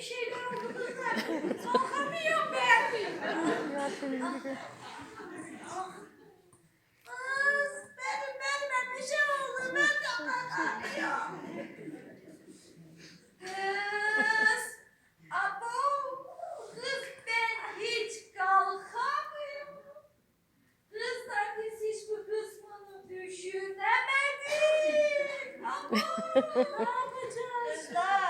bir şeyler oldu kızlar. Kalkamıyorum ben. Ya. Kız benim benimle bir şey oldu. Ben de kalkamıyorum. Kız. Abo. Ben hiç kalkamıyorum. Kızlar biz hiç bu kısmını düşünemedik. Abo. Ne yapacağız? Kızlar.